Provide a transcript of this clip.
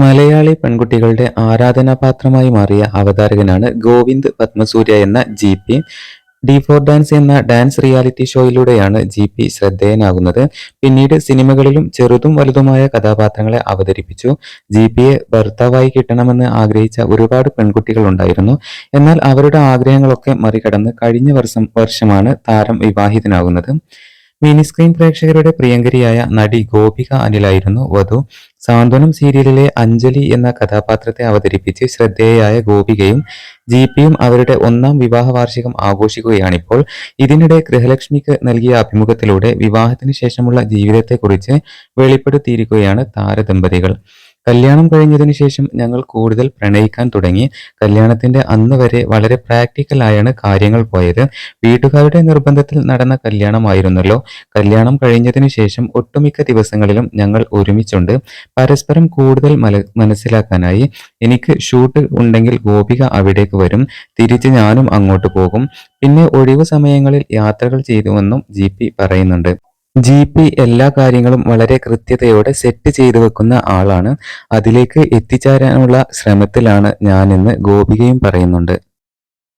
മലയാളി പെൺകുട്ടികളുടെ ആരാധനാപാത്രമായി മാറിയ അവതാരകനാണ് ഗോവിന്ദ് പത്മസൂര്യ എന്ന G P. D four dance എന്ന ഡാൻസ് റിയാലിറ്റി ഷോയിലൂടെയാണ് ജി പി ശ്രദ്ധേയനാകുന്നത്. പിന്നീട് സിനിമകളിലും ചെറുതും വലുതുമായ കഥാപാത്രങ്ങളെ അവതരിപ്പിച്ചു. ജി പിയെ ഭർത്താവായി കിട്ടണമെന്ന് ആഗ്രഹിച്ച ഒരുപാട് പെൺകുട്ടികൾ ഉണ്ടായിരുന്നു എന്നാൽ അവരുടെ ആഗ്രഹങ്ങളൊക്കെ മറികടന്ന് കഴിഞ്ഞ വർഷം വർഷമാണ് താരം വിവാഹിതനാകുന്നത്. മിനിസ്ക്രീൻ പ്രേക്ഷകരുടെ പ്രിയങ്കരിയായ നടി ഗോപിക അനിലായിരുന്നു വധു. സാന്ത്വനം സീരിയലിലെ അഞ്ജലി എന്ന കഥാപാത്രത്തെ അവതരിപ്പിച്ച് ശ്രദ്ധേയയായ ഗോപികയും ജി പിയും അവരുടെ ഒന്നാം വിവാഹ വാർഷികം ആഘോഷിക്കുകയാണിപ്പോൾ. ഇതിനിടെ ഗൃഹലക്ഷ്മിക്ക് നൽകിയ അഭിമുഖത്തിലൂടെ വിവാഹത്തിന് ശേഷമുള്ള ജീവിതത്തെക്കുറിച്ച് വെളിപ്പെടുത്തിയിരിക്കുകയാണ് താരദമ്പതികൾ. കല്യാണം കഴിഞ്ഞതിന് ശേഷം ഞങ്ങൾ കൂടുതൽ പ്രണയിക്കാൻ തുടങ്ങി. കല്യാണത്തിന്റെ അന്ന് വരെ വളരെ പ്രാക്ടിക്കൽ ആയാണ് കാര്യങ്ങൾ പോയത്. വീട്ടുകാരുടെ നിർബന്ധത്തിൽ നടന്ന കല്യാണമായിരുന്നല്ലോ. കല്യാണം കഴിഞ്ഞതിന് ശേഷം ഒട്ടുമിക്ക ദിവസങ്ങളിലും ഞങ്ങൾ ഒരുമിച്ചുണ്ട്. പരസ്പരം കൂടുതൽ മനസ്സിലാക്കാനായി. എനിക്ക് ഷൂട്ട് ഉണ്ടെങ്കിൽ ഗോപിക അവിടേക്ക് വരും. തിരിച്ച് ഞാനും അങ്ങോട്ട് പോകും. പിന്നെ ഒഴിവു സമയങ്ങളിൽ യാത്രകൾ ചെയ്തുവെന്നും ജി പി പറയുന്നുണ്ട്. ജി പി എല്ലാ കാര്യങ്ങളും വളരെ കൃത്യതയോടെ സെറ്റ് ചെയ്തു വെക്കുന്ന ആളാണ്. അതിലേക്ക് എത്തിച്ചേരാനുള്ള ശ്രമത്തിലാണ് ഞാനെന്ന് ഗോപികയും പറയുന്നുണ്ട്.